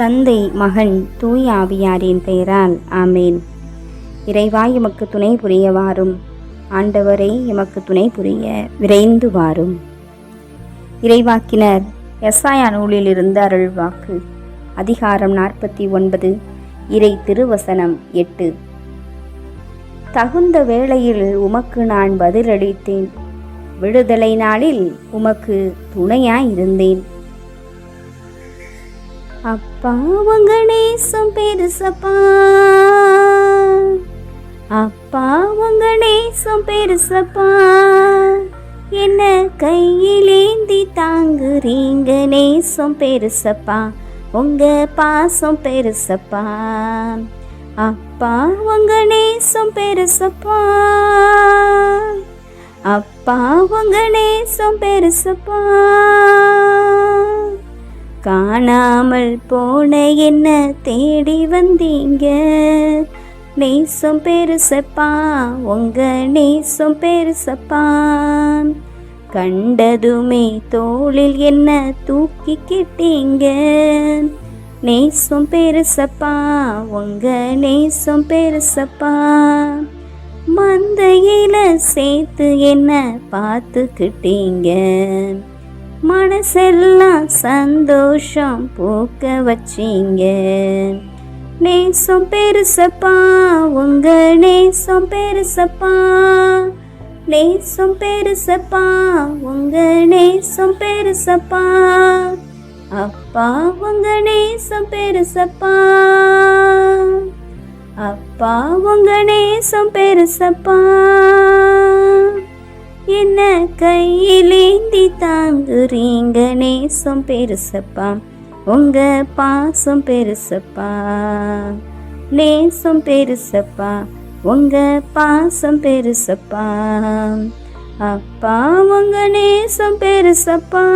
தந்தை மகன் தூய் ஆவியாரின் பெயரால் ஆமேன். இறைவா எமக்கு துணை புரிய வாரும் ஆண்டவரை எமக்கு துணை புரிய விரைந்து வாரும். இறைவாக்கினர் எஸ்ஆயா நூலிலிருந்து அருள்வாக்கு அதிகாரம் நாற்பத்தி ஒன்பது இறை திருவசனம் எட்டு. தகுந்த வேளையில் உமக்கு நான் பதிலளித்தேன். விடுதலை நாளில் உமக்கு துணையாயிருந்தேன். அப்பா உங்க நேசம் பெருசப்பா. அப்பா உங்க நேசம் பெருசப்பா. என்ன கையிலேந்தி தாங்குறீங்க நேசம் பெருசப்பா. உங்க பாசம் பெருசப்பா. அப்பா உங்க நேசம் பெருசப்பா. அப்பா உங்க நேசம் பெருசப்பா. காணாமல் போன என்ன தேடி வந்தீங்க? நேசம் பெருசப்பா உங்க நேசம் பெருசப்பா. கண்டதுமே தோளில் என்ன தூக்கிக்கிட்டீங்க நேசம் பெருசப்பா உங்க நேசம் பெருசப்பா. மந்தையில சேர்த்து என்ன பார்த்துக்கிட்டீங்க? மனசெல்லாம் சந்தோஷம் பூக்க வச்சீங்க. நேசம் பெருசப்பா உங்க நேசம் பெருசப்பா. நேசம் பெருசப்பா உங்க நேசம் பெருசப்பா. அப்பா உங்க நேசம் பெருசப்பா. அப்பா உங்க நேசம் பெருசப்பா. என்ன கையிலேந்தி தாங்குறீங்க நேசம் பெருசப்பா. உங்க பாசம் பெருசப்பா. நேசம் பெருசப்பா. உங்க பாசம் பெருசப்பா. அப்பா உங்க நேசம் பெருசப்பா.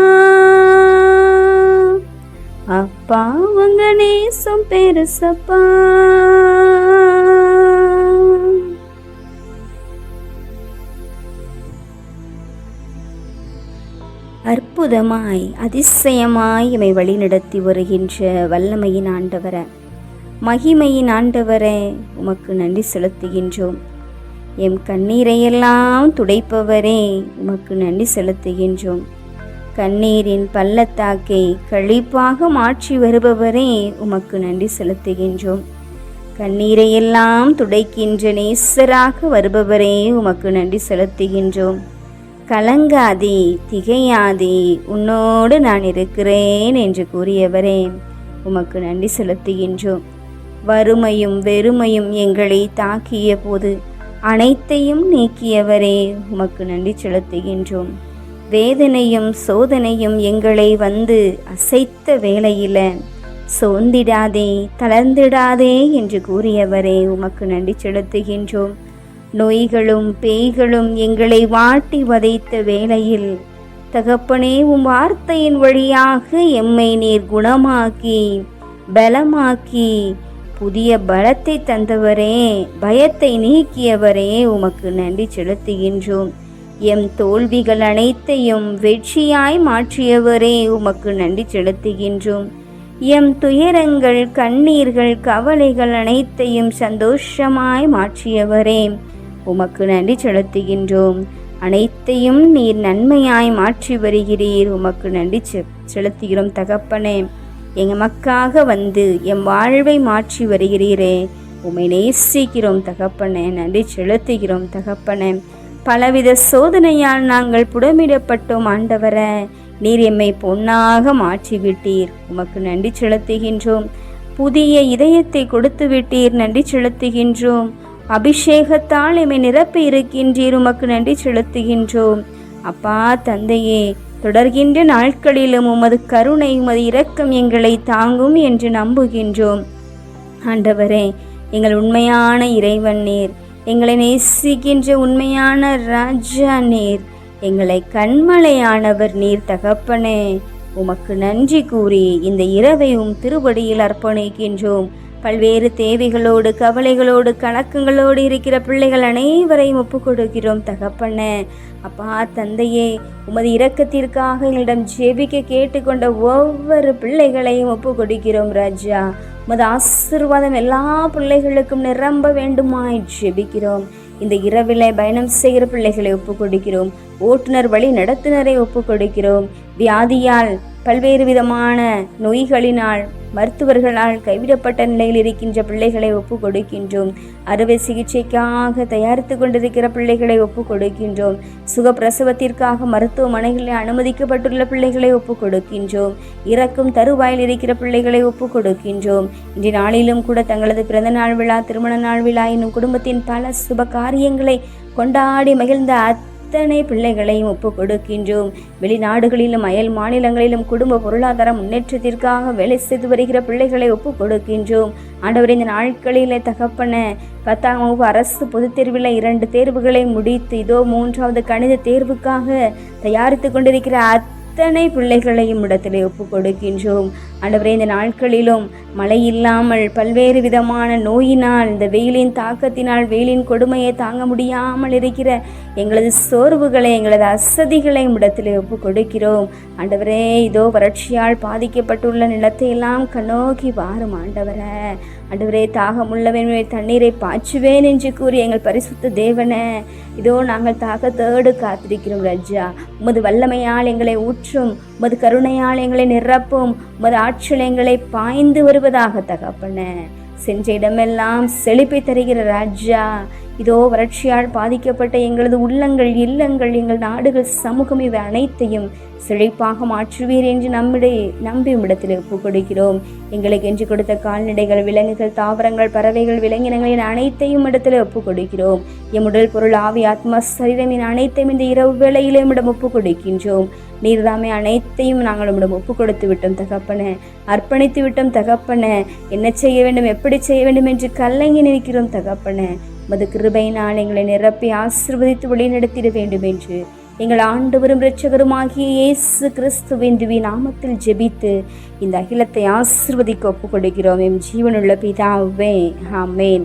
அப்பா உங்க நேசம் பெருசப்பா. அற்புதமாய் அதிசயமாய் இமை வழிநடத்தி வருகின்ற வல்லமையின் ஆண்டவர. மகிமையின் ஆண்டவரே உமக்கு நன்றி செலுத்துகின்றோம். எம் கண்ணீரையெல்லாம் துடைப்பவரே உமக்கு நன்றி செலுத்துகின்றோம். கண்ணீரின் பள்ளத்தாக்கை கழிப்பாக மாற்றி வருபவரே உமக்கு நன்றி செலுத்துகின்றோம். கண்ணீரையெல்லாம் துடைக்கின்ற நேசராக வருபவரே உமக்கு நன்றி செலுத்துகின்றோம். கலங்காதே திகையாதே உன்னோடு நான் இருக்கிறேன் என்று கூறியவரே உமக்கு நன்றி செலுத்துகின்றோம். வறுமையும் வெறுமையும் எங்களை தாக்கிய போது அனைத்தையும் நீக்கியவரே உமக்கு நன்றி செலுத்துகின்றோம். வேதனையும் சோதனையும் எங்களை வந்து அசைத்த வேளையில் சோர்ந்திடாதே தளர்ந்திடாதே என்று கூறியவரே உமக்கு நன்றி செலுத்துகின்றோம். நோய்களும் பேய்களும் எங்களை வாட்டி வதைத்த வேளையில் தகப்பனே உம் வார்த்தையின் வழியாக எம்மை நீர் குணமாக்கி பலமாக்கி புதிய பலத்தை தந்தவரே பயத்தை நீக்கியவரே உமக்கு நன்றி செலுத்துகின்றோம். எம் தோல்விகள் அனைத்தையும் வெற்றியாய் மாற்றியவரே உமக்கு நன்றி செலுத்துகின்றோம். எம் துயரங்கள் கண்ணீர்கள் கவலைகள் அனைத்தையும் சந்தோஷமாய் மாற்றியவரே உமக்கு நன்றி செலுத்துகின்றோம். அனைத்தையும் நீர் நன்மையாய் மாற்றி வருகிறீர். உமக்கு நன்றி செ- செலுத்துகிறோம் தகப்பனே. எங்கள் மக்காக வந்து எம் வாழ்வை மாற்றி வருகிறீரே. உம்மை நேசிக்கிறோம் தகப்பனே. நன்றி செலுத்துகிறோம் தகப்பனே. பலவித சோதனையால் நாங்கள் புடமிடப்பட்டோம் ஆண்டவரே. நீர் எம்மை பொன்னாக மாற்றிவிட்டீர். உமக்கு நன்றி செலுத்துகின்றோம். புதிய இதயத்தை கொடுத்து விட்டீர் நன்றி செலுத்துகின்றோம். அபிஷேகத்தால் எம்மை நிரப்பி இருக்கின்றீர் உமக்கு நன்றி செலுத்துகின்றோம். அப்பா தந்தையே தொடர்கின்ற நாட்களிலும் உமது கருணை உமது இரக்கம் எங்களை தாங்கும் என்று நம்புகின்றோம். ஆண்டவரே எங்கள் உண்மையான இறைவன் நீர். எங்களை நேசிக்கின்ற உண்மையான ராஜா நீர். எங்களை கண்மலையானவர் நீர் தகப்பனே. உமக்கு நன்றி கூறி இந்த இரவை உம் திருவடியில் அர்ப்பணிக்கின்றோம். பல்வேறு தேவைகளோடு கவலைகளோடு கணக்குங்களோடு இருக்கிற பிள்ளைகள் அனைவரையும் ஒப்புக்கொடுக்கிறோம் கொடுக்கிறோம் அப்பா தந்தையே உமது இரக்கத்திற்காக எங்களிடம் ஜெபிக்க கேட்டுக்கொண்ட ஒவ்வொரு பிள்ளைகளையும் ஒப்பு கொடுக்கிறோம் ராஜா. உமது ஆசீர்வாதம் எல்லா பிள்ளைகளுக்கும் நிரம்ப வேண்டுமாய் ஜெபிக்கிறோம். இந்த இரவிலே பயணம் செய்கிற பிள்ளைகளை ஒப்பு கொடுக்கிறோம் ஓட்டுநர் வழி நடத்துனரை ஒப்புக்கொடுக்கிறோம் வியாதியால் பல்வேறு விதமான நோய்களினால் மருத்துவர்களால் கைவிடப்பட்ட நிலையில் இருக்கின்ற பிள்ளைகளை ஒப்புக் கொடுக்கின்றோம். அறுவை சிகிச்சைக்காக தயாரித்து கொண்டிருக்கிற பிள்ளைகளை ஒப்புக் கொடுக்கின்றோம். சுகப்பிரசவத்திற்காக மருத்துவமனைகளில் அனுமதிக்கப்பட்டுள்ள பிள்ளைகளை ஒப்புக் கொடுக்கின்றோம். இறக்கும் தருவாயில் இருக்கிற பிள்ளைகளை ஒப்புக் கொடுக்கின்றோம். இன்று நாளிலும் கூட தங்களது பிறந்த நாள் விழா திருமண நாள் விழா என்னும் குடும்பத்தின் பல சுப காரியங்களை கொண்டாடி மகிழ்ந்த அத்தனை பிள்ளைகளையும் ஒப்புக் கொடுக்கின்றோம். வெளிநாடுகளிலும் அயல் மாநிலங்களிலும் குடும்ப பொருளாதார முன்னேற்றத்திற்காக வேலை செய்து வருகிற பிள்ளைகளை ஒப்புக் கொடுக்கின்றோம். ஆண்டவர் இந்த நாட்களிலே தகப்பன பத்தாம் வகுப்பு அரசு பொதுத் தேர்வில் இரண்டு தேர்வுகளை முடித்து இதோ மூன்றாவது கணித தேர்வுக்காக தயாரித்து கொண்டிருக்கிற அத்தனை பிள்ளைகளையும் இடத்திலே ஒப்புக் கொடுக்கின்றோம். ஆண்டவரே இந்த நாட்களிலும் மழை இல்லாமல் பல்வேறு விதமான நோயினால் இந்த வெயிலின் தாக்கத்தினால் வெயிலின் கொடுமையை தாங்க முடியாமல் இருக்கிற எங்களது சோர்வுகளை எங்களது அசதிகளை இடத்தில் ஒப்பு கொடுக்கிறோம் ஆண்டவரே இதோ வறட்சியால் பாதிக்கப்பட்டுள்ள நிலத்தை எல்லாம் கண்ணோக்கி வாரும் ஆண்டவரே. ஆண்டவரே தாகமுள்ளவன் தண்ணீரை பாய்ச்சுவேன் என்று கூறி எங்கள் பரிசுத்த தேவனே இதோ நாங்கள் தாகத்தோடு காத்திருக்கிறோம் ரஜா. உமது வல்லமையால் எங்களை ஊற்றும். உமது கருணையால் எங்களை நிரப்பும் உமது ஆற்றல் எங்களை பாய்ந்து வருவதாக தகப்பன. சென்ற இடமெல்லாம் செழிப்பை தருகிற ராஜா இதோ வறட்சியால் பாதிக்கப்பட்ட எங்களது உள்ளங்கள் இல்லங்கள் எங்கள் நாடுகள் சமூகம் இவை அனைத்தையும் செழிப்பாக மாற்றுவீர் என்று நம்மிடையே நம்பி இடத்தில் ஒப்புக் கொடுக்கிறோம் எங்களுக்கு என்று கொடுத்த கால்நடைகள் விலங்குகள் தாவரங்கள் பறவைகள் விலங்கினங்களின் அனைத்தையும் இடத்தில் ஒப்புக் கொடுக்கிறோம் எம் உடல் பொருள் ஆவி ஆத்மா சரீரமின் அனைத்தையும் இந்த இரவு வேளையிலே இடம் ஒப்புக் கொடுக்கின்றோம் நீர்தாமே அனைத்தையும் நாங்கள் நம்மிடம் ஒப்பு கொடுத்து விட்டோம் தகப்பன. அர்ப்பணித்து விட்டோம் தகப்பன. என்ன செய்ய வேண்டும் எப்படி செய்ய வேண்டும் என்று கல்லங்கி நிற்கிறோம் தகப்பன. மது கிருபையினால் எங்களை நிரப்பி ஆசிர்வதித்து வழிநடத்திட வேண்டும் என்று எங்கள் ஆண்டவரும் இரட்சகருமாகிய இயேசு கிறிஸ்துவின் திவ்ய நாமத்தில் ஜெபித்து இந்த அகிலத்தை ஆசிர்வதிக்க ஒப்புக் கொடுக்கிறோம் எம் ஜீவனுள்ள பிதாவே ஆமேன்.